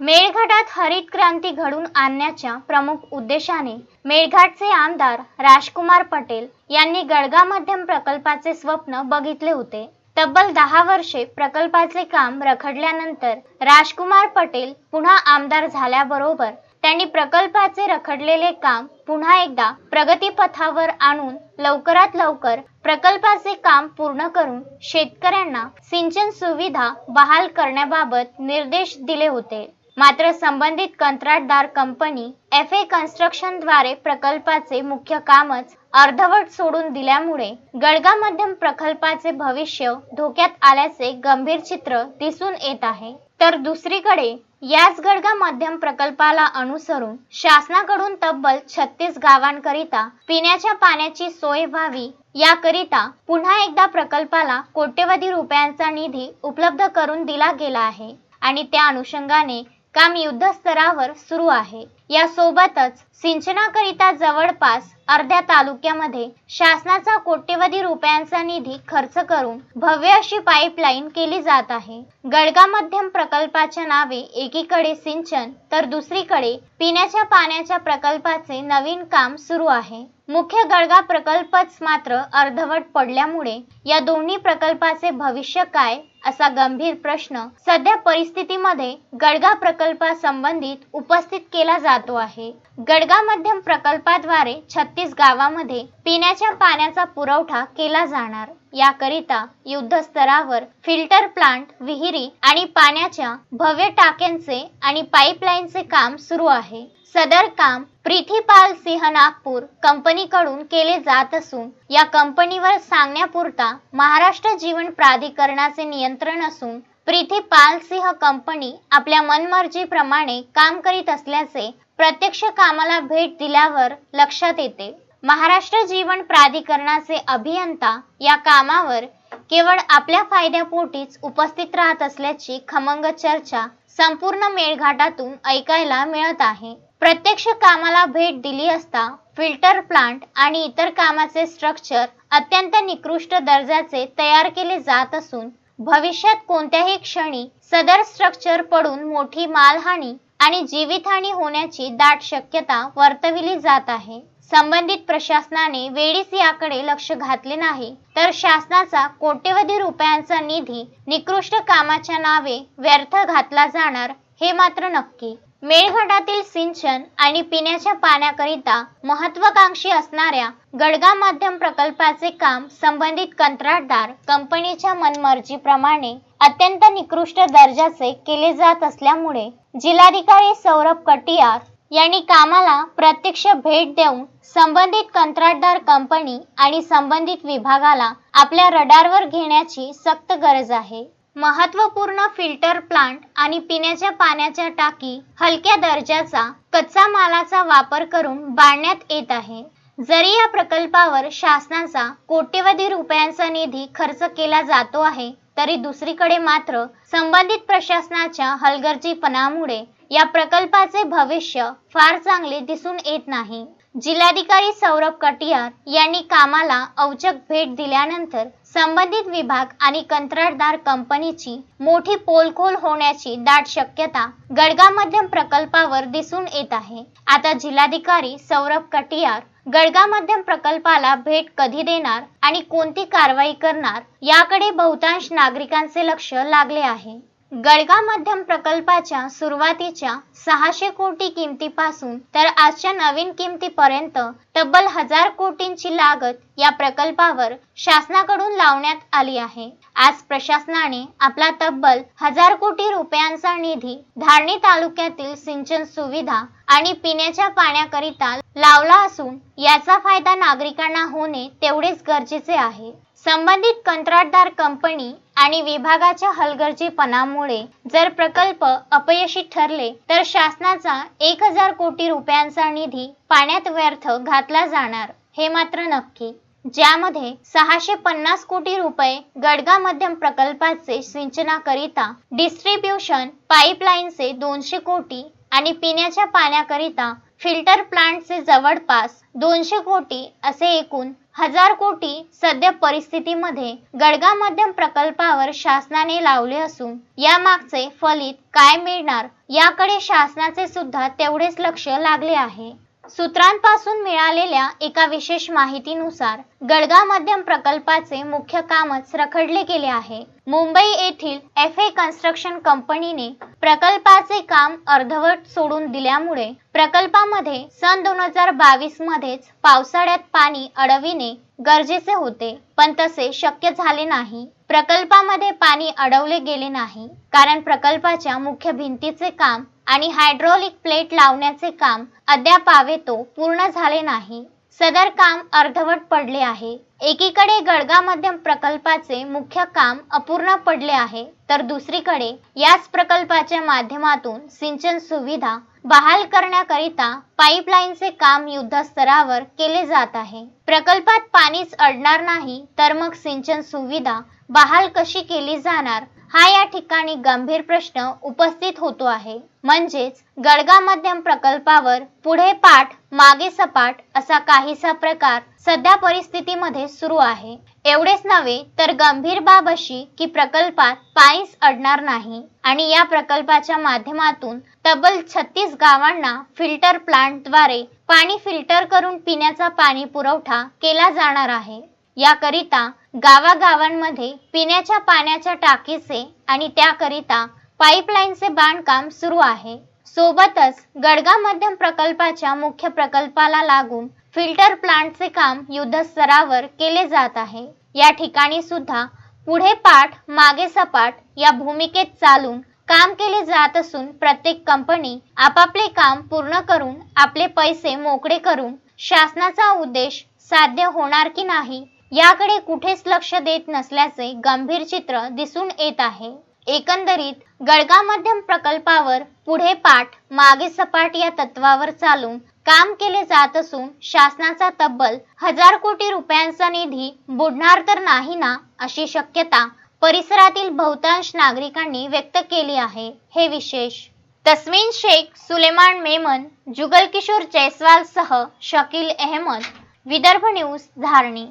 मेळघाटात हरित क्रांती घडून आणण्याच्या प्रमुख उद्देशाने मेळघाटचे आमदार राजकुमार पटेल यांनी गडगा मध्यम प्रकल्पाचे स्वप्न बघितले होते. तब्बल दहा वर्षे प्रकल्पाचे काम रखडल्यानंतर राजकुमार पटेल पुन्हा आमदार झाल्याबरोबर त्यांनी प्रकल्पाचे रखडलेले काम पुन्हा एकदा प्रगतीपथावर आणून लवकरात लवकर प्रकल्पाचे काम पूर्ण करून शेतकऱ्यांना सिंचन सुविधा बहाल करण्याबाबत निर्देश दिले होते. मात्र संबंधित कंत्राटदार कंपनी एफ ए कन्स्ट्रक्शनद्वारे प्रकल्पाचे मुख्य कामच अर्धवट सोडून दिल्यामुळे गडगा मध्यम प्रकल्पाचे भविष्य धोक्यात आल्याचे गंभीर चित्र दिसून येत आहे. तर दुसरीकडे याच गडगा मध्यम प्रकल्पाला अनुसरून शासनाकडून तब्बल छत्तीस गावांकरिता पिण्याच्या पाण्याची सोय व्हावी याकरिता पुन्हा एकदा प्रकल्पाला कोट्यवधी रुपयांचा निधी उपलब्ध करून दिला गेला आहे आणि त्या अनुषंगाने काम युद्धस्तरावर सुरू आहे. यासोबतच सिंचनाकरिता जवळपास अर्ध्या तालुक्यामध्ये शासनाचा कोट्यवधी रुपयांचा निधी खर्च करून भव्य अशी पाईपलाईन केली जात आहे. गडगा मध्यम प्रकल्पाच्या नावे एकीकडे सिंचन तर दुसरीकडे पिण्याच्या पाण्याच्या प्रकल्पाचे नवीन काम सुरू आहे. मुख्य गडगा प्रकल्पच मात्र अर्धवट पडल्यामुळे या दोन्ही प्रकल्पाचे भविष्य काय असा गंभीर प्रश्न सध्या परिस्थितीमध्ये गडगा प्रकल्पासंबंधित उपस्थित केला जातो आहे. गडगा मध्यम प्रकल्पाद्वारे छत्तीस गावामध्ये पिण्याच्या पाण्याचा पुरवठा केला जाणार. याकरिता युद्ध स्तरावर फिल्टर प्लांट विहिरी आणि पाण्याच्या भव्य टाक्यांचे आणि पाईपलाईनचे काम सुरू आहे. सदर काम प्रीतीपाल सिंह नागपूर कंपनीकडून केले जात असून या कंपनीवर सांगण्यापुरता महाराष्ट्र जीवन प्राधिकरणाचे नियंत्रण असून प्रीतीपाल सिंह कंपनी आपल्या मनमर्जीप्रमाणे काम करीत असल्याचे प्रत्यक्ष कामाला भेट दिल्यावर लक्षात येते. महाराष्ट्र जीवन प्राधिकरणाचे अभियंता या कामावर केवळ आपल्या फायद्यापोटीच उपस्थित राहत असल्याची खमंग चर्चा संपूर्ण मेळघाटातून ऐकायला मिळत आहे. प्रत्यक्ष कामाला भेट दिली असता फिल्टर प्लांट आणि इतर कामाचे स्ट्रक्चर अत्यंत निकृष्ट दर्जाचे तयार केले जात असून भविष्यात कोणत्याही क्षणी सदर स्ट्रक्चर पडून मोठी मालहानी आणि जीवितहानी होण्याची दाट शक्यता वर्तविली जात आहे. संबंधित प्रशासनाने वेळीच याकडे लक्ष घातले नाही तर शासनाचा कोट्यवधी रुपयांचा निधी निकृष्ट कामाच्या नावे व्यर्थ घातला जाणार हे मात्र नक्की. मेळघाटातील सिंचन आणि पिण्याच्या पाण्याकरिता महत्वाकांक्षी असणाऱ्या गडगा माध्यम प्रकल्पाचे काम संबंधित कंत्राटदार कंपनीच्या मनमर्जीप्रमाणे अत्यंत निकृष्ट दर्जाचे केले जात असल्यामुळे जिल्हाधिकारी सौरभ कटियार यांनी कामाला प्रत्यक्ष भेट देऊन संबंधित कंत्राटदार कंपनी आणि संबंधित विभागाला आपल्या रडारवर घेण्याची सक्त गरज आहे. महत्त्वपूर्ण फिल्टर प्लांट आणि पिण्याच्या पाण्याच्या टाकी हलक्या दर्जाचा कच्चा मालाचा वापर करून बांधण्यात येत आहे. जरी या प्रकल्पावर शासनाचा कोट्यवधी रुपयांचा निधी खर्च केला जातो आहे तरी दुसरीकडे मात्र संबंधित प्रशासनाच्या हलगर्जीपणामुळे या प्रकल्पाचे भविष्य फार चांगले दिसून येत नाही. जिल्हाधिकारी सौरभ कटियार यांनी कामाला औचक भेट दिल्यानंतर संबंधित विभाग आणि कंत्राटदार कंपनीची मोठी पोलखोल होण्याची दाट शक्यता गडगा मध्यम प्रकल्पावर दिसून येत आहे. आता जिल्हाधिकारी सौरभ कटियार गडगा मध्यम प्रकल्पाला भेट कधी देणार आणि कोणती कारवाई करणार याकडे बहुतांश नागरिकांचे लक्ष लागले आहे. गडगा मध्यम प्रकल्पाच्या सुरुवातीच्या सहाशे कोटी किमतीपासून तर आजच्या नवीन किमतीपर्यंत तब्बल हजार कोटींची लागत या प्रकल्पावर शासनाकडून लावण्यात आली आहे. आज प्रशासनाने आपला तब्बल हजार कोटी रुपयांचा निधी धारणी तालुक्यातील सिंचन सुविधा आणि पिण्याच्या पाण्याकरिता लावला असून याचा फायदा नागरिकांना होणे तेवढेच गरजेचे आहे. संबंधित कंत्राटदार कंपनी आणि विभागाच्या हलगर्जीपणामुळे जर प्रकल्प अपयशी ठरले तर शासनाचा एक हजार कोटी रुपयांचा निधी पाण्यात व्यर्थ घातला जाणार हे मात्र नक्की. ज्यामध्ये सहाशे पन्नास कोटी रुपये गडगा मध्यम प्रकल्पाचे सिंचनाकरिता डिस्ट्रीब्युशन पाईपलाईनचे दोनशे कोटी आणि पिण्याच्या पाण्याकरिता फिल्टर प्लांटचे जवळपास दोनशे कोटी असे एकूण हजार कोटी सध्या परिस्थितीमध्ये गडगा मध्यम प्रकल्पावर शासनाने लावले असून या मागचे फलित काय मिळणार याकडे शासनाचे सुद्धा तेवढेच लक्ष लागले आहे. सूत्रांपासून मिळालेल्या एका विशेष माहितीनुसार गडगा मध्यम प्रकल्पाचे मुख्य कामच रखडले गेले आहे. मुंबई येथील एफ ए कन्स्ट्रक्शन कंपनीने प्रकल्पाचे काम अर्धवट सोडून दिल्यामुळे प्रकल्पामध्ये सन दोन हजार बावीस मध्येच पावसाळ्यात पाणी अडविणे गरजेचे होते पण तसे शक्य झाले नाही. प्रकल्पामध्ये पाणी अडवले गेले नाही कारण प्रकल्पाच्या मुख्य भिंतीचे काम आणि हायड्रॉलिक प्लेट लावण्याचे काम अद्यापावेतो पूर्ण झाले नाही. सदर काम अर्धवट पडले आहे. एकीकडे गडगा मध्यम प्रकल्पाचे मुख्य काम अपूर्ण पडले आहे तर दुसरीकडे याच प्रकल्पाच्या माध्यमातून सिंचन सुविधा बहाल करण्याकरिता पाईपलाईनचे काम युद्धस्तरावर केले जात आहे. प्रकल्पात पाणीच अडणार नाही तर मग सिंचन सुविधा बहाल कशी केली जाणार? हा या ठिकाणी गंभीर प्रश्न उपस्थित होतो आहे. म्हणजेच गडगा मध्यम प्रकल्पावर पुढे पाठ मागे सपाट असा काहीसा प्रकार सध्या परिस्थितीमध्ये सुरू आहे. एवढेच नव्हे तर गंभीर बाब अशी की प्रकल्पात पाणीच अडणार नाही आणि या प्रकल्पाच्या माध्यमातून तब्बल छत्तीस गावांना फिल्टर प्लांटद्वारे पाणी फिल्टर करून पिण्याचा पाणी पुरवठा केला जाणार आहे. याकरिता गावागावांमध्ये पिण्याच्या पाण्याच्या टाकीचे आणि त्याकरिता पाईपलाईनचे बांधकाम सुरू आहे. सोबतच गडगा मध्यम प्रकल्पाच्या मुख्य प्रकल्पाला लागून फिल्टर प्लांटचे काम युद्धस्तरावर केले जात आहे. या ठिकाणी सुद्धा पुढे पाठ मागे सपाट या भूमिकेत चालून काम केले जात असून प्रत्येक कंपनी आपापले काम पूर्ण करून आपले पैसे मोकळे करून शासनाचा उद्देश साध्य होणार की नाही याकडे कुठेच लक्ष देत नसल्याचे गंभीर चित्र दिसून येत आहे. एकंदरीत गडगा मध्यम प्रकल्पावर पुढे पाठ मागे सपाट या तत्वावर चालून काम केले जात असून शासनाचा तब्बल हजार कोटी रुपयांचा निधी बुडणार तर नाही ना अशी शक्यता परिसरातील बहुतांश नागरिकांनी व्यक्त केली आहे. हे विशेष. तस्मिन शेख सुलेमान मेमन जुगल किशोर जयस्वाल सह शकील अहमद विदर्भ न्यूज धारणी.